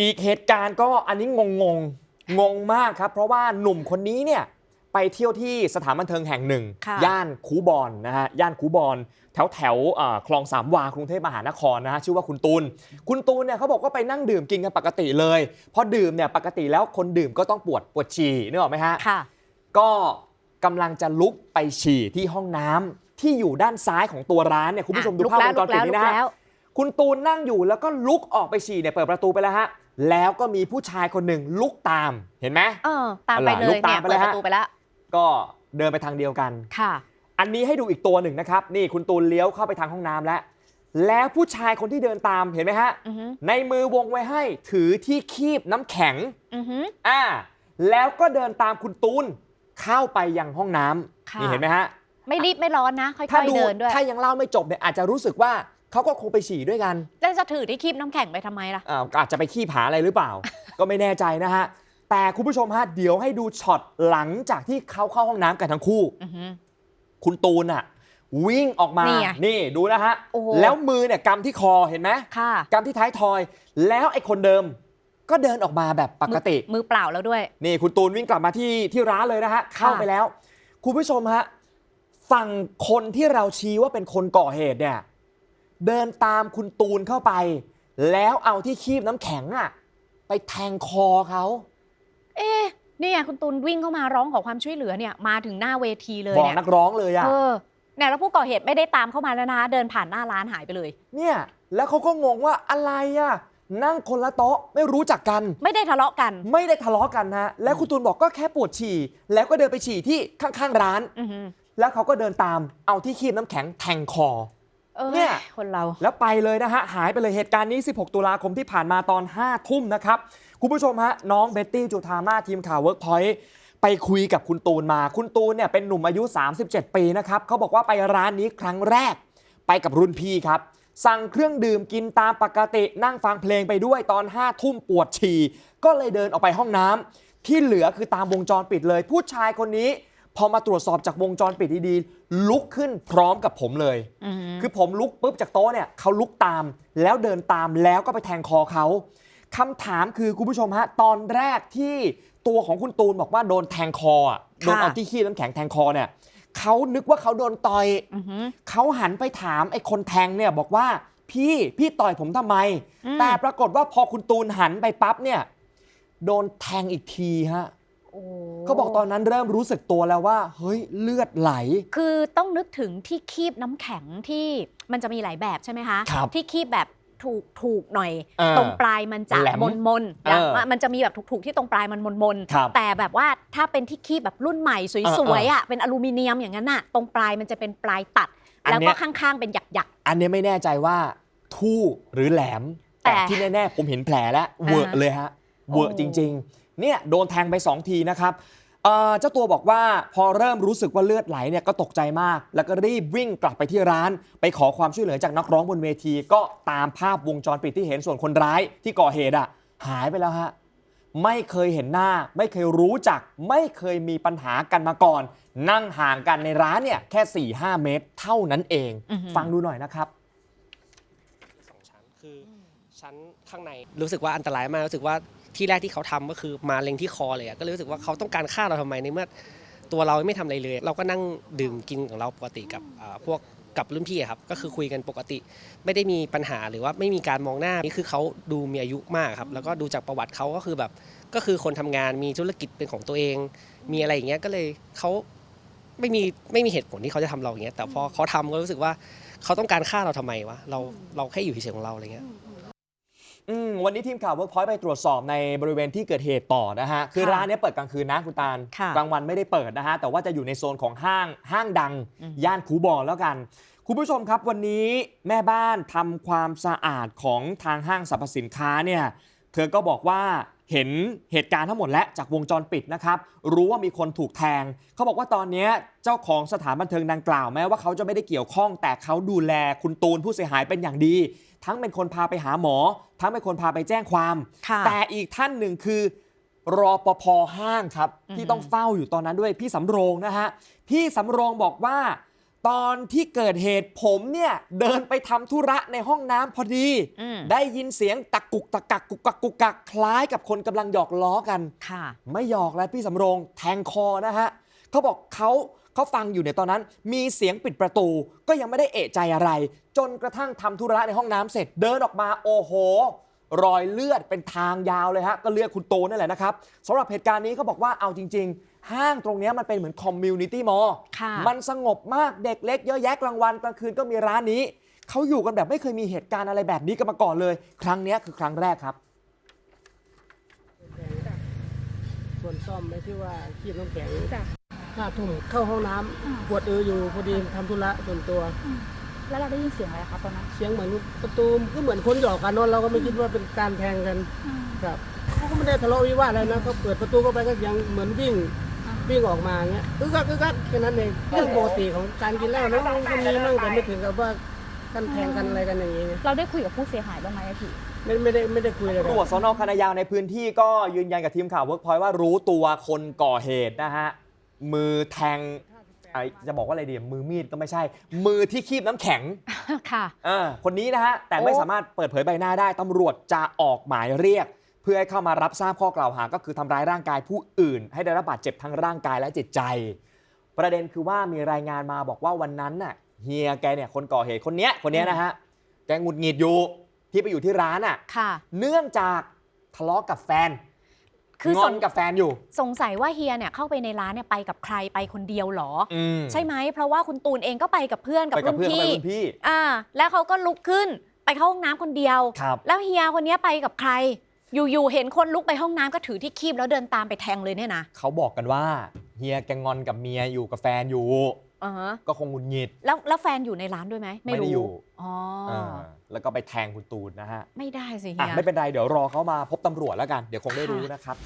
อีกเหตุการณ์ก็อันนี้งงงงงมากครับ เพราะว่าหนุ่มคนนี้เนี่ยไปเที่ยวที่สถานบันเทิงแห่งหนึ่งค่ะย่านคูบอนนะฮะย่านคูบอนแถวแถวๆเอ่อคลองสามวากรุงเทพมหานครนะฮะชื่อว่าคุณตูน คุณตูนเนี่ยเขาบอกว่าไปนั่งดื่มกินกันปกติเลย พอดื่มเนี่ยปกติแล้วคนดื่มก็ต้องปวดปวดฉี่นึกออกไหมฮะค่ะก็กำลังจะลุกไปฉี่ที่ห้องน้ำที่อยู่ด้านซ้ายของตัวร้านเนี่ยคุณผู้ชมดูลุกภาพแล้ววงจรปิดนี้นะลุกฮะแล้ว คุณตูนนั่งอยู่แล้วก็ลุกออกไปฉี่เนี่ยเปิดประตูไปแล้วฮะ แล้วก็มีผู้ชายคนหนึ่งลุกตามเห็นไหมเออตามไปเลลุยกตามเนี่ยไปเปิแล้วฮะดประตูไปแล้วก็เดินไปทางเดียวกันค่ะ อันนี้ให้ดูอีกตัวหนึ่งนะครับ นี่คุณตูนเลี้ยวเข้าไปทางห้องน้ำแล้ว แล้วผู้ชายคนที่เดินตามเห็นไหมฮะอือหือในมือวงไว้ให้ถือที่คีบน้ำแข็งอือหืออ่า แล้วก็เดินตามคุณตูนเข้าไปยังห้องน้ำค่ะนี่เห็นไหมฮะ ไม่รีบไม่ร้อนนะค่ถ้าอยดูๆเดินด้วย ถ้ายังเล่าไม่จบเนี่ยอาจจะรู้สึกว่า เขาก็คงไปฉี่ด้วยกัน แล้วจะถือที่คีบน้ำแข็งไปทำไมล่ะอ่าอาจจะไปขี้ผาอะไรหรือเปล่า ก็ไม่แน่ใจนะฮะ แต่คุณผู้ชมฮะ เดี๋ยวให้ดูช็อตหลังจากที่เขาเข้าห้องน้ำกันทั้งคู่ อือหือ คุณตูนอะวิ่งออกมา นี่ไงนี่ดูนะฮะ โอ้โห แล้วมือเนี่ยกำที่คอเห็นไหมค่ะกำที่ท้ายทอย แล้วไอ้คนเดิม ก็เดินออกมาแบบปกติ มือมือเปล่าแล้วด้วย นี่คุณตูนวิ่งกลับมาที่ที่ร้านเลยนะฮะ เข้าไปแล้ว คุณผู้ชมฮะ ฝั่งคนที่เราชี้ว่าเป็นคนก่อเหตุเนี่ย เดินตามคุณตูนเข้าไป แล้วเอาที่คีบน้ำแข็งอะไปแทงคอเขาเอ๊ะนี่ไงคุณตูนวิ่งเข้ามาร้องขอความช่วยเหลือเนี่ยมาถึงหน้าเวทีเลยบอกเนี่ยนักร้องเลยอะ เออเนี่ยแล้วผู้ก่อเหตุไม่ได้ตามเข้ามาแล้วนะเดินผ่านหน้าร้านหายไปเลย เนี่ย แล้วเขาก็งงว่าอะไรอะนั่งคนละโต๊ะไม่รู้จักกัน ไม่ได้ทะเลาะกัน ไม่ได้ทะเลาะกันนะ แล้วคุณตูนบอกก็แค่ปวดฉี่ แล้วก็เดินไปฉี่ที่ข้างๆร้าน อือหือ แล้วเขาก็เดินตามเอาที่คีบน้ำแข็งแทงคอ เออเนี่ยคนเรา แล้วไปเลยนะฮะ หายไปเลยเหตุการณ์นี้ 16 ตุลาคมที่ผ่านมาตอน 5 ทุ่มนะครับ คุณผู้ชมฮะ น้องเบตตี้จุธามาทีมข่าวเวิร์กพอยต์ไปคุยกับคุณตูนมา คุณตูนเนี่ยเป็นหนุ่มอายุ 37 ปีนะครับเขาบอกว่าไปร้านนี้ครั้งแรก ไปกับรุ่นพี่ครับ สั่งเครื่องดื่มกินตามปกตินั่งฟังเพลงไปด้วยตอน5ทุ่มปวดฉี่ก็เลยเดินออกไปห้องน้ำที่เหลือคือตามวงจรปิดเลย ผู้ชายคนนี้ พอมาตรวจสอบจากวงจรปิดดีๆ ลุกขึ้นพร้อมกับผมเลยอือหือคือผมลุกปุ๊บจากโต๊ะเนี่ยเขาลุกตาม แล้วเดินตามแล้วก็ไปแทงคอเขาคำถามคือคุณผู้ชมฮะตอนแรกที่ตัวของคุณตูนบอกว่าโดนแทงคออะค่ะโดนเอาที่ขี้น้ำแข็งแทงคอเนี่ยเขานึกว่าเขาโดนต่อยอือหือเขาหันไปถามไอ้คนแทงเนี่ยบอกว่าพี่พี่ต่อยผมทำไมอืมแต่ปรากฏว่าพอคุณตูนหันไปปั๊บเนี่ย โดนแทงอีกทีฮะโอ้ เขาบอกตอนนั้นเริ่มรู้สึกตัวแล้วว่าเฮ้ยเลือดไหล คือต้องนึกถึงที่คีบน้ำแข็งที่มันจะมีหลายแบบใช่ไหมคะ ครับที่คีบแบบถูกถูกหน่อยเออตรงปลายมันจะแหลมมนมนๆเออมันจะมีแบบถูกๆที่ตรงปลายมันมนมนๆครับแต่แบบว่าถ้าเป็นที่คีบแบบรุ่นใหม่สวยๆอะเป็นอลูมิเนียมอย่างนั้นน่ะตรงปลายมันจะเป็นปลายตัด อันแล้วเนี้ก็ยข้างๆเป็นหยักหยัก อันเนี้ยไม่แน่ใจว่าทู่หรือแหลม แต่แต่ที่แน่ๆ ผมเห็นแผลแล้วเวอะอ่าฮะเลยฮะเวอะโอ้ จริงๆ เนี่ยโดนแทงไป 2 ทีนะครับเอ่อเจ้าตัวบอกว่าพอเริ่มรู้สึกว่าเลือดไหลเนี่ยก็ตกใจมาก แล้วก็รีบวิ่งกลับไปที่ร้าน ไปขอความช่วยเหลือจากนักร้องบนเวที ก็ตามภาพวงจรปิดที่เห็นส่วนคนร้ายที่ก่อเหตุอะหายไปแล้วฮะไม่เคยเห็นหน้า ไม่เคยรู้จัก ไม่เคยมีปัญหากันมาก่อน นั่งห่างกันในร้านเนี่ยแค่4-5เมตร เท่านั้นเองอือหือฟังดูหน่อยนะครับสองชั้นคืออชั้นข้างในรู้สึกว่าอันตรายมากรู้สึกว่า ที่แรกที่เขาทำก็คือมาเล็งที่คอเลยอะก็เลยรู้สึกว่าเขาต้องการฆ่าเราทำไมในเมื่อตัวเราไม่ทำอะไรเลย เราก็นั่งดื่มกินของเราปกติกับพวกกับรุ่นพี่ครับก็คือคุยกันปกติ ไม่ได้มีปัญหาหรือว่าไม่มีการมองหน้านี่คือเขาดูมีอายุมากครับแล้วก็ดูจากประวัติเขาก็คือแบบก็คือคนทำงานมีธุรกิจเป็นของตัวเอง มีอะไรอย่างเงี้ยก็เลยเขาไม่มีไม่มีเหตุผลที่เขาจะทำเราอย่างเงี้ยแต่พอเขาทำก็รู้สึกว่าเขาต้องการฆ่าเราทำไมวะเราเราแค่อยู่เฉยๆของเราอะไรเงี้ย อืมวันนี้ทีมข่าวเวิร์กพอยต์ไปตรวจสอบในบริเวณที่เกิดเหตุต่อนะฮะ คือค่ะร้านเนี้ยเปิดกลางคืนนะคุณตาลค่ะกลางวันไม่ได้เปิดนะฮะ แต่ว่าจะอยู่ในโซนของห้างห้างดัง อืม ย่านคูบอนแล้วกัน คุณผู้ชมครับวันนี้แม่บ้านทำความสะอาดของทางห้างสรรพสินค้าเนี่ย เธอก็บอกว่า เห็นเหตุการณ์ทั้งหมดและจากวงจรปิดนะครับรู้ว่ามีคนถูกแทง เขาบอกว่าตอนเนี้ยเจ้าของสถานบันเทิงดังกล่าวแม้ว่าเขาจะไม่ได้เกี่ยวข้อง แต่เขาดูแลคุณตูนผู้เสียหายเป็นอย่างดี ทั้งเป็นคนพาไปหาหมอ ทั้งเป็นคนพาไปแจ้งความค่ะแต่อีกท่านหนึ่งคือรอปภห้างครับอืมที่ต้องเฝ้าอยู่ตอนนั้นด้วยพี่สำโรงนะฮะพี่สำโรงบอกว่า ตอนที่เกิดเหตุผมเนี่ย เดินไปทำธุระในห้องน้ำพอดี อืม ได้ยินเสียงตะกุกตะกักกุกกักกุกกักคล้ายกับคนกำลังหยอกล้อกัน ค่ะ ไม่หยอกแล้วพี่สำโรงแทงคอนะฮะเขาบอกเขาเขาฟังอยู่ในตอนนั้น มีเสียงปิดประตู ก็ยังไม่ได้เอะใจอะไร จนกระทั่งทำธุระในห้องน้ำเสร็จเดินออกมาโอ้โห รอยเลือดเป็นทางยาวเลยฮะก็เลือดคุณโตนั่นแหละนะครับสำหรับเหตุการณ์นี้เขาบอกว่าเอาจริงๆ ห้างตรงเนี้ยมันเป็นเหมือนคอมมิวนิตี้มอลค่ะมันสงบมากเด็กเล็กเยอะแยะกลางวันกลางคืนก็มีร้านนี้ เขาอยู่กันแบบไม่เคยมีเหตุการณ์อะไรแบบนี้กันมาก่อนเลย ครั้งเนี้ยคือครั้งแรกครับส่วนซ่อมไม่ที่ว่าคีบน้ำแข็งจ้ะห้าทุ่มเข้าห้องน้ำปวดเอออยู่พอดีทำธุระส่วนตัว แล้วเราได้ยินเสียงอะไรคะตอนนั้นเสียงเหมือนประตูก็เหมือนคนหยอกกันเนอะเราก็ไม่คิดว่าเป็นการแทงกันครับเขาก็ไม่ได้ทะเลาะวิวาทอะไรนะเขาเปิดประตูเข้าไปก็ยังเหมือนวิ่ง วิ่งออกมาเงี้ยอึกกักอึกกักแค่นั้นเองเรื่องปกติของการกินเหล้านะมันก็มีมั่งแต่ไม่ถึงกับว่ากันแทงกันอะไรกันอย่างเงี้ยเราได้คุยกับผู้เสียหายบ้างไหมอะพี่ ไม่ไม่ได้ไม่ได้คุยเลยคตำรรัวจบสนคณะยาวในพื้นที่ก็ยืนยันกับทีมข่าวเวิร์กพอยว่ารู้ตัวคนก่อเหตุนะฮะ มือแทงไอ้จะบอกว่าอะไรดีมือมีดก็ไม่ใช่ มือที่คีบน้ำแข็งค่ะ อ่าคนนี้นะฮะ แต่ไม่โอ้สามารถเปิดเผยใบหน้าได้ตำรวจจะออกหมายเรียกเพื่อให้เข้ามารับทราบข้อกล่าวหาก็คือทำร้ายร่างกายผู้อื่น ให้ได้รับบาดเจ็บทั้งร่างกายและจิตใจ ประเด็นคือว่ามีรายงานมาบอกว่าวันนั้นน่ะเฮียแกเนี่ยคนก่อเหตุคนเนี้ยคนเนี้ยนะฮะแกหงุดหงิดอยู่ที่ไปอยู่ที่ร้านอะค่ะ เนื่องจากทะเลาะกับแฟน คืองอสนงกับแฟนอยู่ สงสัยว่าเฮียเนี่ยเข้าไปในร้านเนี่ยไปกับใครไปคนเดียวเหรออืมใช่ไหมเพราะว่าคุณตูนเองก็ไปกับเพื่อนกับไปกับรุ่นเพื่อนเขาพี่ไปรุ่นพี่อ่าแล้วเขาก็ลุกขึ้นไปเข้าห้องน้ำคนเดียวครับแล้วเฮียคนเนี้ยไปกับใคร อยู่ๆเห็นคนลุกไปห้องน้ำก็ถือที่คีบแล้วเดินตามไปแทงเลยเนี่ยนะเขาบอกกันว่าเฮียแกงอนกับเมียอยู่กับแฟนอยู่ อ่าฮะก็คงหงุดหงิดแล้วแล้วแฟนอยู่ในร้านด้วยไหมไม่ได้อยู่อ๋อออ่าแล้วก็ไปแทงคุณตูนนะฮะไม่ได้สิอะเฮียไม่เป็นไรเดี๋ยวรอเขามาพบตำรวจแล้วกัน เดี๋ยวคงได้รู้นะครับ